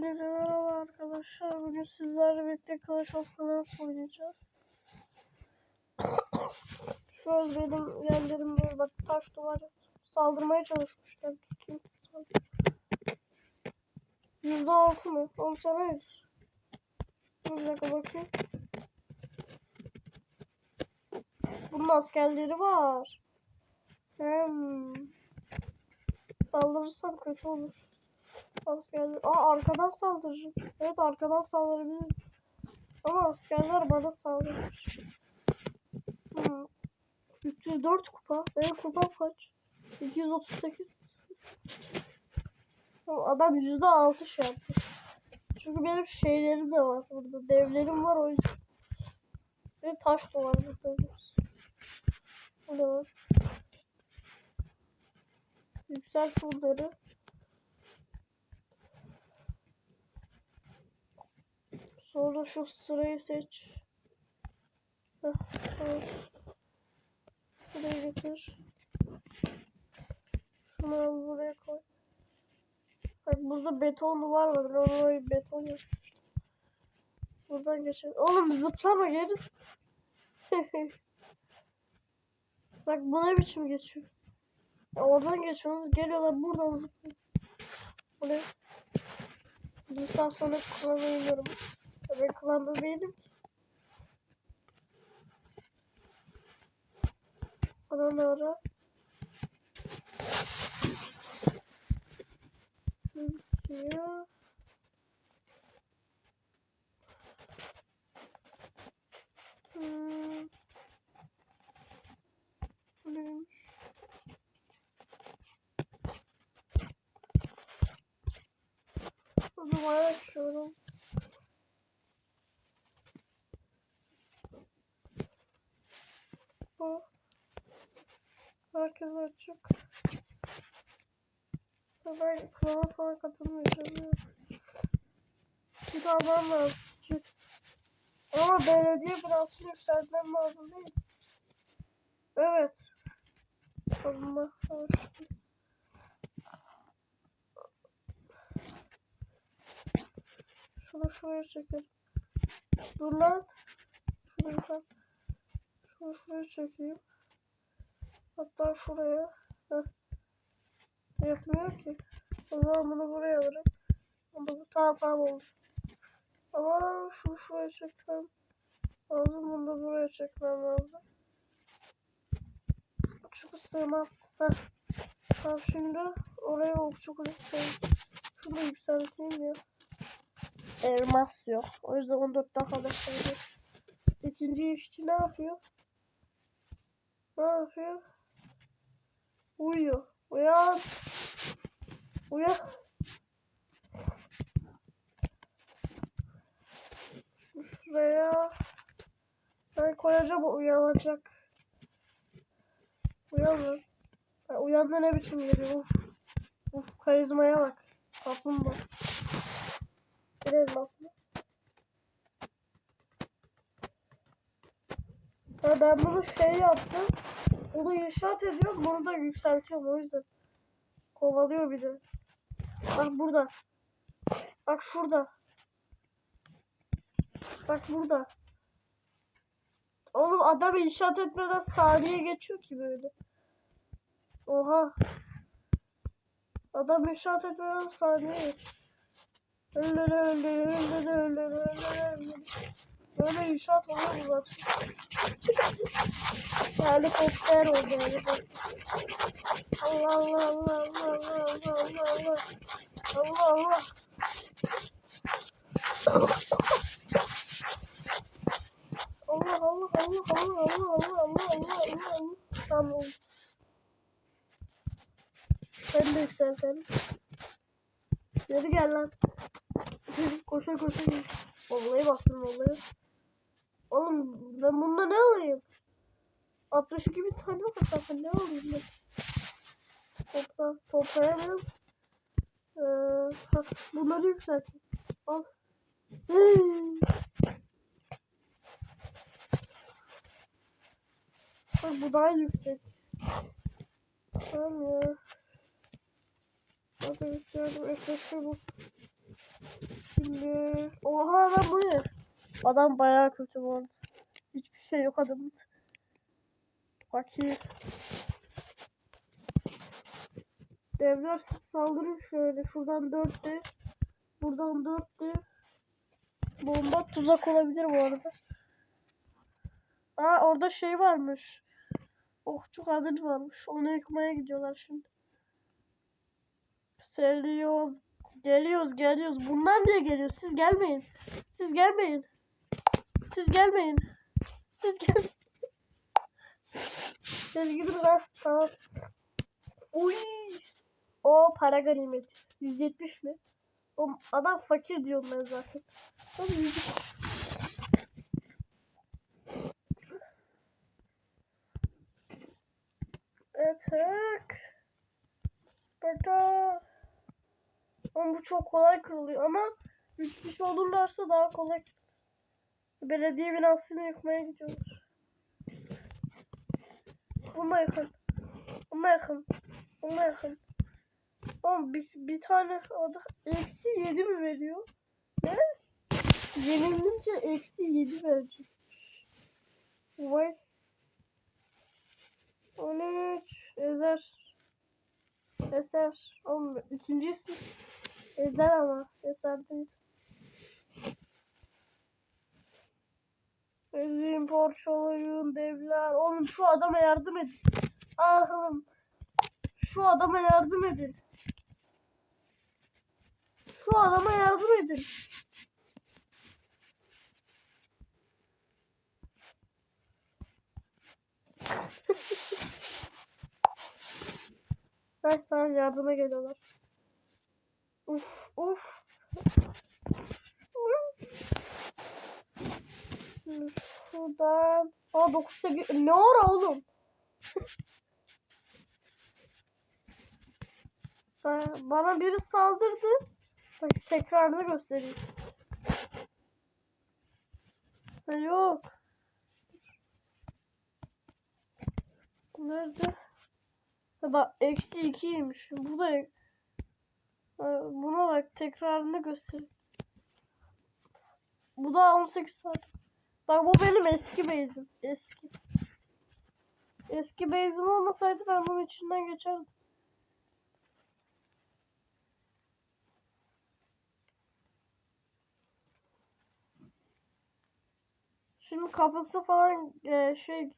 Hepinize merhaba arkadaşlar. Bugün sizlerle birlikte Clash of Clans oynayacağız. Şu an benim yerlerim böyle bak taş duvar saldırmaya çalışmışlar. Saldırıyor? Yüzde altı mı? Oğlum hayır. Dur bir dakika bakayım. Bunun askerleri var. Hmm. Saldırırsam kötü olur. Askerler... Aa arkadan saldıracak. Evet arkadan saldırabilirim. Ama askerler bana saldırır. Hmm. 304 kupa. Benim kupam kaç? 238. Ama Adam %6 şey yaptı. Çünkü benim şeylerim de var burada. Devlerim var o yüzden. Ve taş da var burada. Bu da var. Yükselt bunları. Sonra şu sırayı seç. Buraya getir. Şunu buraya koy. Bak burada beton duvar var. Ben orayı beton yapmıştım. Buradan geçelim. Oğlum zıplama geri. Bak bu ne biçim geçiyor. Oradan geçiyoruz. Geliyorlar buradan zıplıyor. Buraya. Bir saat sonra klana iniyorum. Ve kullandım benim. Ona doğru. Şuraya. Hmm. Bu neymiş? Bunu bayağı açıyorum. Bu. Herkes açık. Ben klana falan katılmayacağım. Daha ben lazım. Ama belediye biraz yükseltmem lazım değil? Evet. Savunma savaşı. Şunu şuraya çekelim. Dur lan. Şunu ben. Şunu şuraya çekeyim. Hatta şuraya. Heh. Yapmıyor ki. O zaman bunu buraya alırım. Ama bu tamam tamam oldu. Ama şunu şuraya çekmem lazım. Bunu da buraya çekmem lazım. Çünkü sığmaz. Heh. Tamam şimdi oraya okçu kulesi Şunu da yükselteyim ya elmas yok. O yüzden 14 daha da sayılır. İkinci işçi ne yapıyor? Ne yapıyor? Uyuyor. Uyan. Uyan. Şuraya. Ben koyacağım uyanacak. Uyanır. Ya uyandı ne biçim geliyor? Uf. Uf karizmaya bak. Kaplumbağa. Bir elmas Ya ben bunu şey yaptım. Bunu inşaat ediyorum. Bunu da yükseltiyorum o yüzden. Kovalıyor bir de. Bak burada. Bak şurada. Bak burada. Oğlum adam inşaat etmeden saniye geçiyor ki böyle. Oha. Adam inşaat etmeden saniye geçiyor. Öyle öyle öyle öyle öyle Böyle inşaat mu zaten? Helikopter oldu helikopter. Allah Allah Allah Allah Allah Allah Allah Allah Allah Allah Allah Allah Allah Allah Allah Allah Allah Tamam. Ben de yükseltelim. Geri gel lan. koşa koşa. Vallahi bastım vallahi. Oğlum ben bunda ne alayım? 62 bin tane var zaten ne alayım ben? Topla, toplayamıyorum. Ee, bak bunları yükselteyim. Al. Hmm. Bak bu daha yüksek. Tamam ya. Hadi yükseldim. Efekti bu. Şimdi oha adam bu ne? Adam bayağı kötü bu arada. Hiçbir şey yok adamın. Bakayım. Devler saldırın şöyle. Şuradan dört de. Buradan dört de. Bomba tuzak olabilir bu arada. Aa orada şey varmış. Okçu kadın varmış. Onu yıkmaya gidiyorlar şimdi. Geliyoruz. Geliyoruz geliyoruz. Bunlar niye geliyor? Siz gelmeyin. Siz gelmeyin. Siz gelmeyin. Siz gel. Siz gidin lan. Tamam. Uy. O para ganimet. 170 mi? O adam fakir diyorum ben zaten. Oğlum 170. Atak. Burada. Ama bu çok kolay kırılıyor ama 3 kişi olurlarsa daha kolay. Belediye binasını yıkmaya gidiyorlar. Buna yakın. Buna yakın. Buna yakın. Oğlum bir, bir tane ada eksi 7 mi veriyor? Ne? Yenilince eksi 7 verecek. Vay. 13 Ezer. Eser. Oğlum ikincisi Ezer ama Eser değil. Ezin parçalayın devler. Oğlum şu adama yardım edin. Ahım. Şu adama yardım edin. Şu adama yardım edin. Bak sana yardıma geliyorlar. Uf uf. Şuradan. Aa 9 8. Ne ara oğlum? Ba- Bana biri saldırdı. Bak tekrarını göstereyim. Ha, yok. Nerede? Ha, bak eksi ikiymiş. Bu da ek- Ha, buna bak tekrarını göster. Bu da 18 saat. Bak bu benim eski base'im. Eski. Eski base'im olmasaydı ben bunun içinden geçerdim. Şimdi kapısı falan e, şey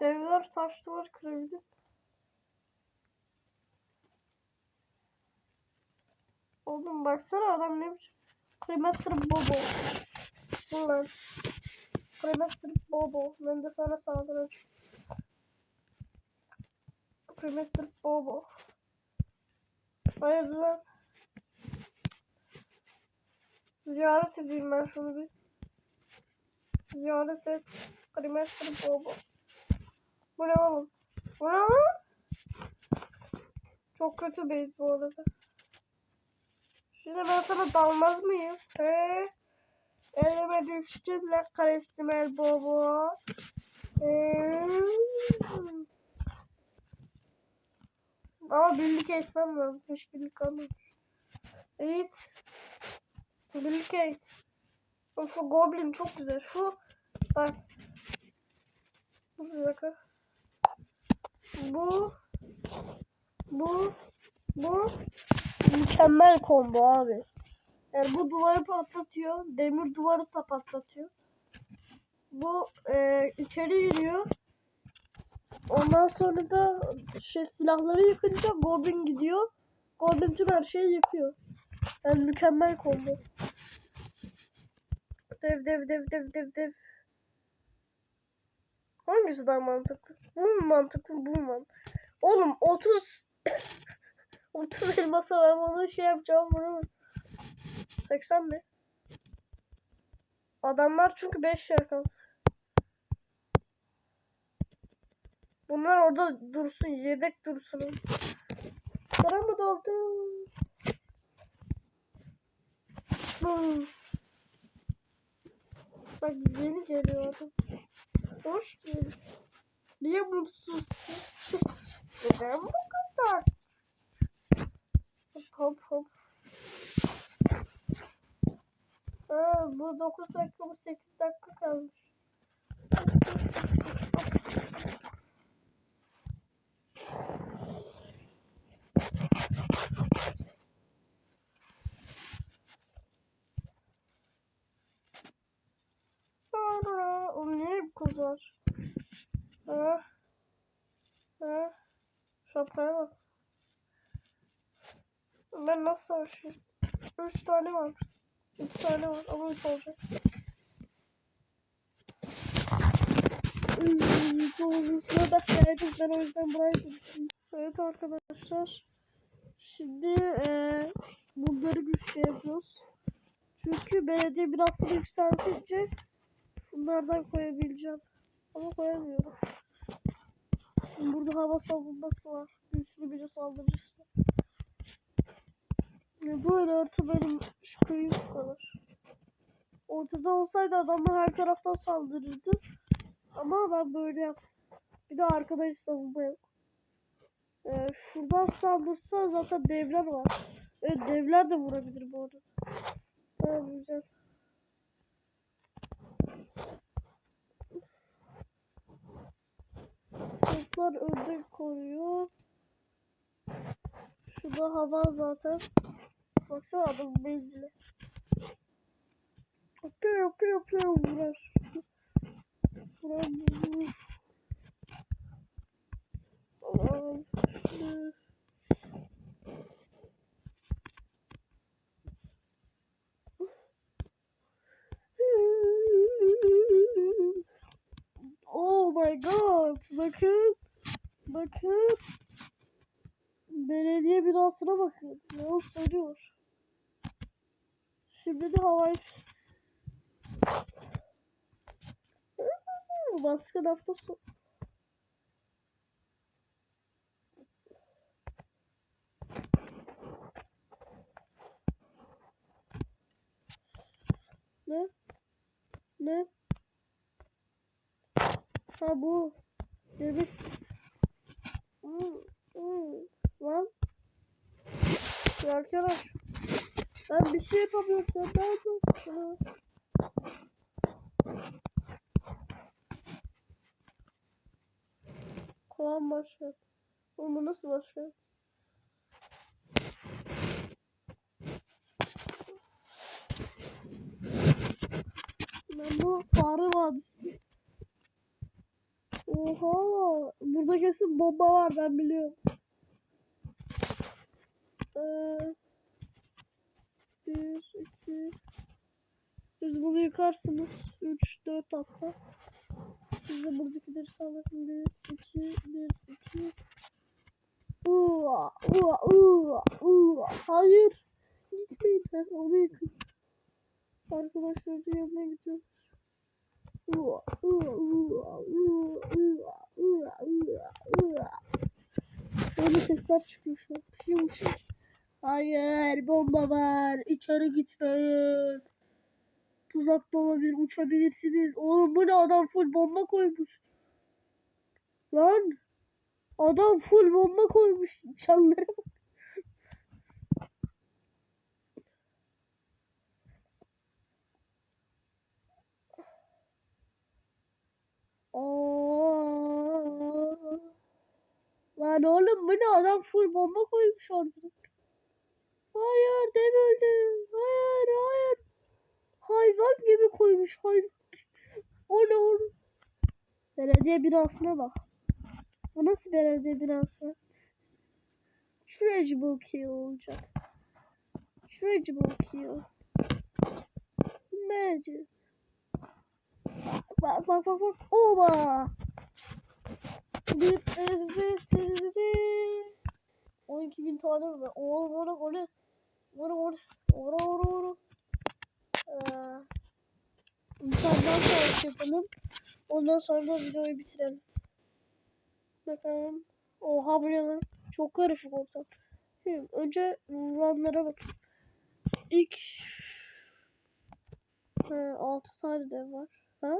devler taş duvar kırabilir. Oğlum baksana adam ne biçim. Cremaster Bobo. Ulan. Cremaster Bobo. Ben de sana saldıracağım. Cremaster Bobo. Hayır lan. Ziyaret edeyim ben şunu bir. Ziyaret et. Cremaster Bobo. Bu ne oğlum? Bu ne lan? Çok kötü base bu arada. Şimdi ben sana dalmaz mıyım? He? Elime düştün lan karıştım el bobo. Ee, Ama birlik etmem lazım. Hiç birlik kalmamış. Evet. Birlik et. Şu goblin çok güzel. Şu bak. Bir dakika. Bu bu bu mükemmel combo abi. Yani bu duvarı patlatıyor. Demir duvarı da patlatıyor. Bu e, içeri giriyor. Ondan sonra da şey silahları yıkınca Goblin gidiyor. Goblin tüm her şeyi yıkıyor. Yani mükemmel combo. Dev dev dev dev dev dev. Hangisi daha mantıklı? Bu mu mantıklı bu mu mantıklı? Oğlum 30 30 elmasa ben onu şey yapacağım bunu. 80 mi? Adamlar çünkü 5 yer kaldı. Bunlar orada dursun, yedek dursun. Sıra mı doldu? Bak yeni geliyor adam. Hoş geldin. Niye mutsuzsun? Neden bu kadar? Hop hop. Abi bu 9 dakika bu 8 dakika kalmış. Aa, Oğlum niye bu kız var? Ha? Ha? Şapkaya bak. Ben nasıl savaşayım? Üç tane var. Üç tane var ama üç olacak. Doğrusuna da geldik. Ben o yüzden burayı tuttum. Evet arkadaşlar. Şimdi eee bunları güçleyemiyoruz. Çünkü belediye biraz yükseltince bunlardan koyabileceğim. Ama koyamıyorum. Şimdi burada hava savunması var. Güçlü biri saldırırsa. Yani böyle artı benim şu köyüm bu kadar. Ortada olsaydı adamlar her taraftan saldırırdı. Ama ben böyle yaptım. Bir de arkada hiç savunma yok. Ee, şuradan saldırsa zaten devler var. Evet devler de vurabilir bu arada. Tamam güzel. Toplar önde koruyor. Şurada hava zaten. Baksana adam benzili. Yapıyor yapıyor yapıyor. Vurar vurar. Allah'ım. My god. Bakın. Bakın. Belediye binasına bakın. Ne o söylüyor. Şimdi de havayı baskın hafta sonu. Ne? Ne? Ha bu. Demiş. Hmm, hmm. Lan. Arkadaş. Ben bir şey yapamıyorum. Sen ne yapıyorsun? Kovan başlat. Oğlum nasıl başlat? Ben bu fare vadisi. Oha! Burada kesin bomba var ben biliyorum. Ee, bir, iki. Siz bunu yıkarsınız. Üç, dört hatta. Siz de buradakileri sağlasın. Bir, iki, bir, iki. Uva, uva, uva, uva. Hayır. Gitmeyin. Ben onu yıkın. Arkadaşlar yanına gidiyorum. Uva, uva, uva, uva, uva, uva, uva, uva. Böyle sesler çıkıyor şu an. Hayır bomba var. İçeri gitmeyin. Tuzak da olabilir. Uçabilirsiniz. Oğlum bu ne adam full bomba koymuş. Lan. Adam full bomba koymuş. Çallara. Lan oğlum bu ne adam full bomba koymuş orada. Hayır dev öldü. Hayır hayır. Hayvan gibi koymuş hayvan. O ne oğlum? Belediye binasına bak. Bu nasıl belediye binası? Trageable kill olacak. Trageable kill. Magic. Bak bak bak bak. Oba. Bir, 12 bin tane mi? Oğlum oğlum oğlum. Oğlum oğlum. Oğlum oğlum oğlum. Ee, daha savaş yapalım. Ondan sonra da videoyu bitirelim. Bakalım. Oha bu ne lan? Çok karışık ortam. Şimdi önce runlara bak. İlk ha, 6 tane dev var. Ha?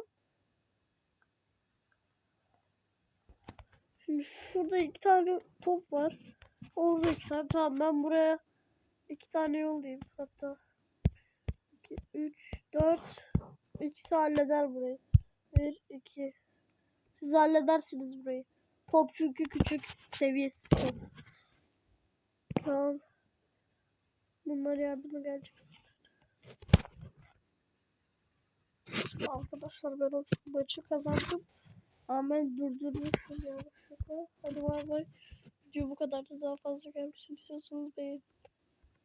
Şimdi şurada iki tane top var. Orada iki tane. Tamam ben buraya iki tane yollayayım hatta. 2, 3, Dört. İkisi halleder burayı. Bir, iki. Siz halledersiniz burayı. Top çünkü küçük. Seviyesiz top. Tamam. Bunlar yardıma gelecek zaten. Arkadaşlar ben o maçı kazandım. Ama ben durdurmuşum yanlışlıkla. Hadi bay bay. Video bu kadar da daha fazla gelmişsin istiyorsanız beğenin.